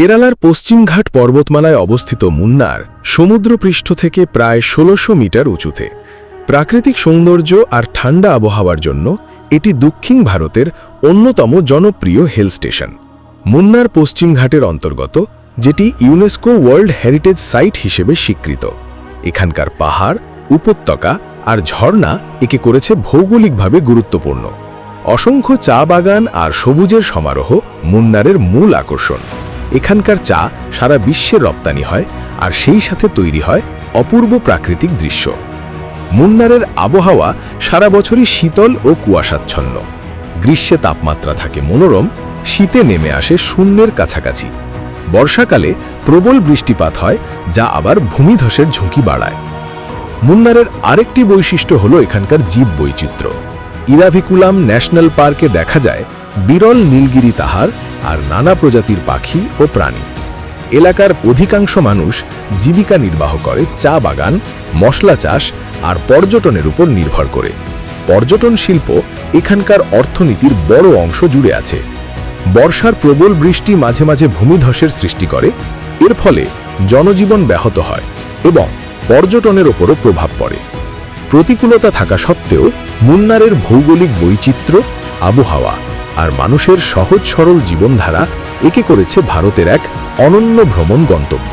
কেরালার পশ্চিমঘাট পর্বতমালায় অবস্থিত মুন্নার সমুদ্রপৃষ্ঠ থেকে প্রায় ষোলোশো মিটার উঁচুতে। প্রাকৃতিক সৌন্দর্য আর ঠান্ডা আবহাওয়ার জন্য এটি দক্ষিণ ভারতের অন্যতম জনপ্রিয় হিল স্টেশন মুন্নার পশ্চিমঘাটের অন্তর্গত, যেটি ইউনেস্কো ওয়ার্ল্ড হেরিটেজ সাইট হিসেবে স্বীকৃত। এখানকার পাহাড়, উপত্যকা আর ঝর্ণা একে করেছে ভৌগোলিকভাবে গুরুত্বপূর্ণ। অসংখ্য চা বাগান আর সবুজের সমারোহ মুন্নারের মূল আকর্ষণ। এখানকার চা সারা বিশ্বের রপ্তানি হয় আর সেই সাথে তৈরি হয় অপূর্ব প্রাকৃতিক দৃশ্য। মুন্নারের আবহাওয়া সারা বছরই শীতল ও কুয়াশাচ্ছন্ন। গ্রীষ্মে তাপমাত্রা থাকে মনোরম, শীতে নেমে আসে শূন্যের কাছাকাছি। বর্ষাকালে প্রবল বৃষ্টিপাত হয়, যা আবার ভূমিধসের ঝুঁকি বাড়ায়। মুন্নারের আরেকটি বৈশিষ্ট্য হল এখানকার জীব বৈচিত্র্য। ইরাভিকুলাম ন্যাশনাল পার্কে দেখা যায় বিরল নীলগিরি তাহার আর নানা প্রজাতির পাখি ও প্রাণী। এলাকার অধিকাংশ মানুষ জীবিকা নির্বাহ করে চা বাগান, মশলা চাষ আর পর্যটনের উপর নির্ভর করে। পর্যটন শিল্প এখানকার অর্থনীতির বড় অংশ জুড়ে আছে। বর্ষার প্রবল বৃষ্টি মাঝে মাঝে ভূমিধসের সৃষ্টি করে। এর ফলে জনজীবন ব্যাহত হয় এবং পর্যটনের ওপরও প্রভাব পড়ে। প্রতিকূলতা থাকা সত্ত্বেও মুন্নারের ভৌগোলিক বৈচিত্র্য, আবহাওয়া আর মানুষের সহজ সরল জীবনধারা একে করেছে ভারতের এক অনন্য ভ্রমণ গন্তব্য।